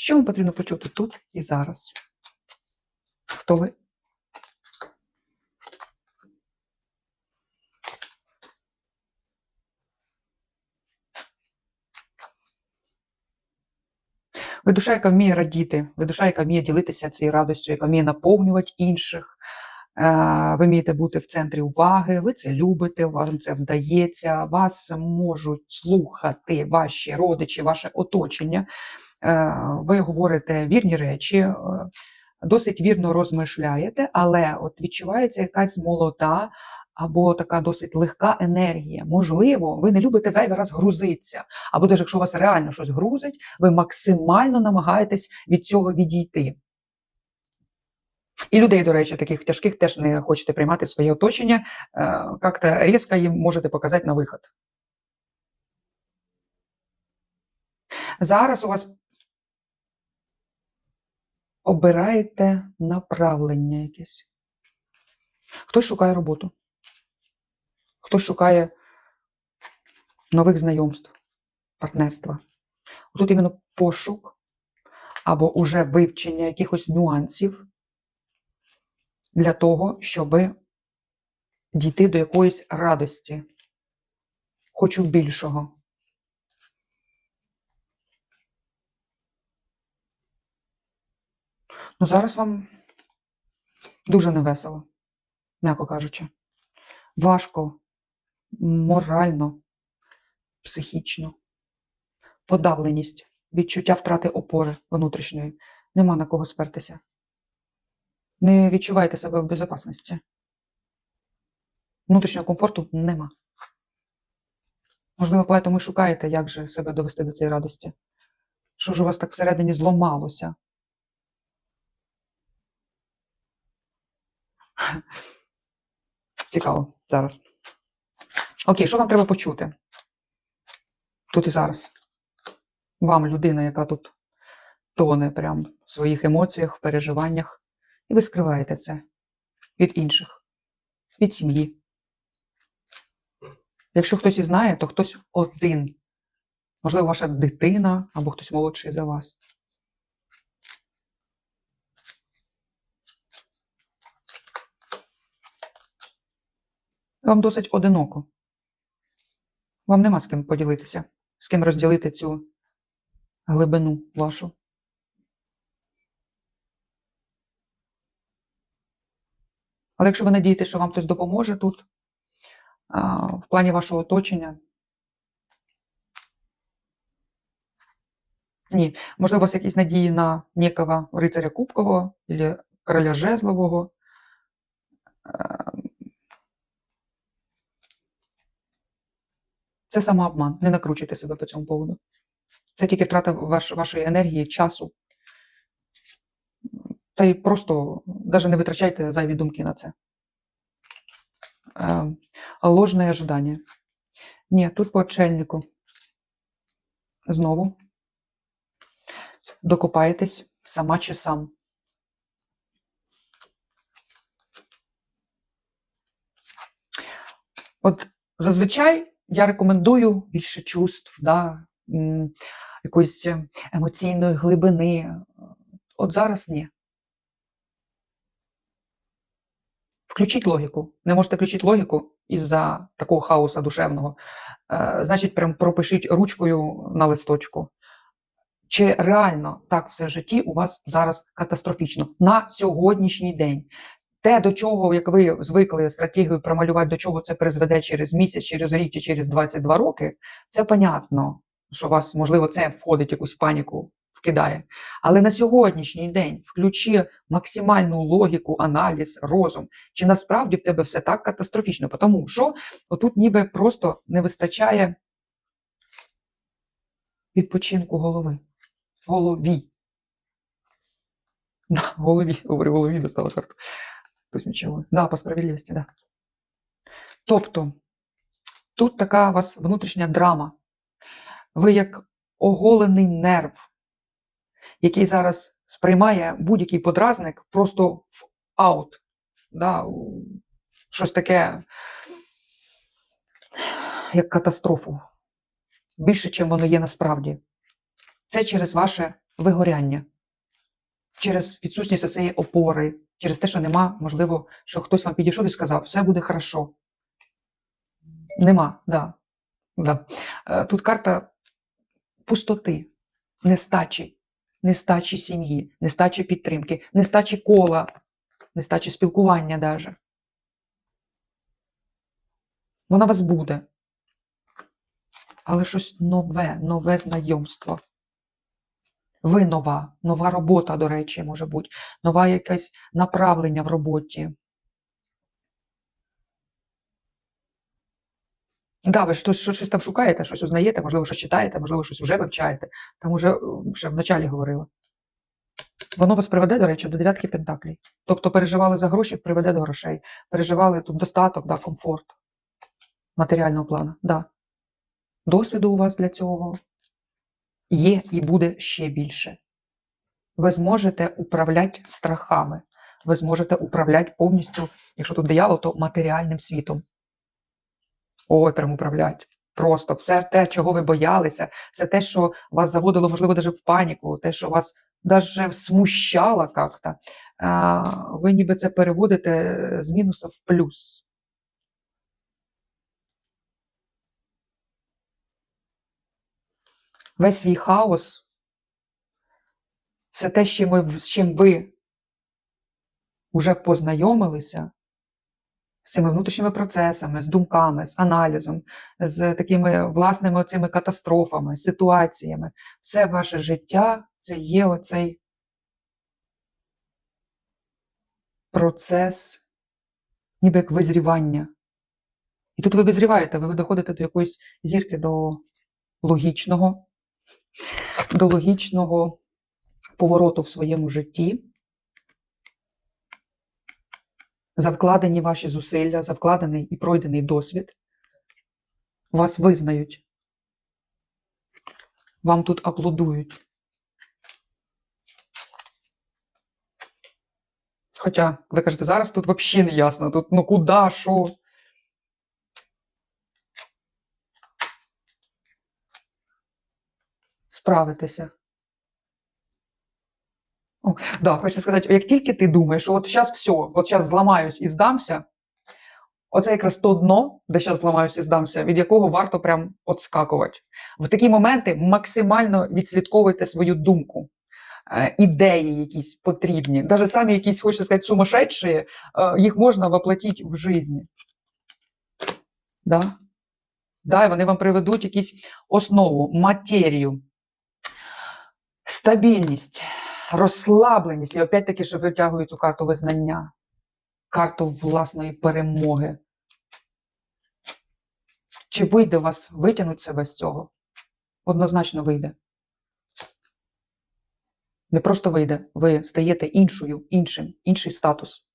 Що вам потрібно почути тут і зараз? Хто ви? Ви душа, яка вміє радіти, ви душа, яка вміє ділитися цією радістю, яка вміє наповнювати інших. Е, Ви вмієте бути в центрі уваги, ви це любите, вам це вдається, вас можуть слухати ваші родичі, ваше оточення. Е, Ви говорите вірні речі, е, досить вірно розмишляєте, але от відчувається якась молода або така досить легка енергія. Можливо, ви не любите зайвий раз грузитися, або навіть якщо вас реально щось грузить, ви максимально намагаєтесь від цього відійти. І людей, до речі, таких тяжких теж не хочете приймати в своє оточення, е, як-то різко їм можете показати на виход. Зараз у вас обираєте направлення якесь. Хтось шукає роботу, хтось шукає нових знайомств, партнерства. Тут іменно пошук або уже вивчення якихось нюансів для того, щоб дійти до якоїсь радості. Хочу більшого. Ну, зараз вам дуже невесело, м'яко кажучи. Важко, морально, психічно, подавленість, відчуття втрати опори внутрішньої. Нема на кого спертися. Не відчуваєте себе в безпечності. Внутрішнього комфорту нема. Можливо, поэтому і шукаєте, як же себе довести до цієї радості. Що ж у вас так всередині зломалося? Цікаво зараз. Окей, що вам треба почути? Тут і зараз. Вам, людина, яка тут тоне прям в своїх емоціях, переживаннях, і ви скриваєте це від інших, від сім'ї. Якщо хтось і знає, то хтось один. Можливо, ваша дитина або хтось молодший за вас. Вам досить одиноко. Вам нема з ким поділитися, з ким розділити цю глибину вашу. Але якщо ви надієтеся, що вам хтось допоможе тут, в плані вашого оточення, ні, можливо, у вас якісь надії на некого рицаря Кубкового або короля Жезлового. Це самообман. Не накручуйте себе по цьому поводу. Це тільки втрата ваш, вашої енергії, часу. Та й просто навіть не витрачайте зайві думки на це. Е, ложне ожидання. Ні, тут по отшельнику. Знову. Докопаєтесь сама чи сам. От зазвичай я рекомендую більше чувств, да, якоїсь емоційної глибини. От зараз ні. Включіть логіку. Не можете включити логіку із-за такого хаоса душевного. Е, значить, прям пропишіть ручкою на листочку. Чи реально так все в житті у вас зараз катастрофічно на сьогоднішній день? Те, до чого, як ви звикли стратегію промалювати, до чого це призведе через місяць, через рік чи через 22 роки, це понятно, що вас, можливо, це входить якусь паніку, вкидає. Але на сьогоднішній день включи максимальну логіку, аналіз, розум. Чи насправді в тебе все так катастрофічно? Тому що отут ніби просто не вистачає відпочинку голови. Голові. Да, голові, говорю, голові достала карту. Хтось. Да, по справедливості, да. Тобто, тут така у вас внутрішня драма. Ви як оголений нерв, який зараз сприймає будь-який подразник просто в аут. Да, щось таке, як катастрофу. Більше, чим воно є насправді. Це через ваше вигоряння, через відсутність цієї опори, через те, що нема, можливо, що хтось вам підійшов і сказав, все буде хорошо. Нема, да. Да. Е, Тут карта пустоти, нестачі, нестачі сім'ї, нестачі підтримки, нестачі кола, нестачі спілкування даже. Вона вас буде. Але щось нове, нове знайомство. Ви нова, нова робота, до речі, може бути, нова якесь направлення в роботі. Да, ви щось, щось, там шукаєте, щось узнаєте, можливо, щось читаєте, можливо, щось вже вивчаєте. Там уже ще вначалі говорила. Воно вас приведе, до речі, до дев'ятки пентаклей. Тобто переживали за гроші, приведе до грошей. Переживали тут достаток, да, комфорт матеріального плану. Да. Досвіду у вас для цього є і буде ще більше. Ви зможете управляти страхами, ви зможете управляти повністю, якщо тут диявол, то матеріальним світом. Ой, прям управляти. Просто все те, чого ви боялися, все те, що вас заводило, можливо, навіть в паніку, те, що вас навіть смущало як-то, ви ніби це переводите з мінуса в плюс. Весь свій хаос, все те, з чим ви, з чим ви вже познайомилися, з цими внутрішніми процесами, з думками, з аналізом, з такими власними цими катастрофами, ситуаціями. Все ваше життя це є оцей процес, ніби як визрівання. І тут ви визріваєте, ви доходите до якоїсь зірки, до логічного, до логічного повороту в своєму житті. за вкладені ваші зусилля, за вкладений і пройдений досвід. Вас визнають. Вам тут аплодують. Хоча, ви кажете, зараз тут взагалі не ясно. Тут ну куди, що? Справитися. О, да, хочу сказати, як тільки ти думаєш, що от зараз все, от зараз зламаюсь і здамся, оце якраз то дно, де зараз зламаюсь і здамся, від якого варто прям отскакувати. В такі моменти максимально відслідковуйте свою думку, е, ідеї якісь потрібні, навіть самі якісь, хочеться сказати, сумасшедші, е, їх можна воплотити в житті. Да? Да, вони вам приведуть якусь основу, матерію, стабільність розслабленість, і опять-таки, що витягую цю карту визнання, карту власної перемоги. Чи вийде у вас витягнути себе з цього? Однозначно вийде. Не просто вийде, ви стаєте іншою, іншим, інший статус.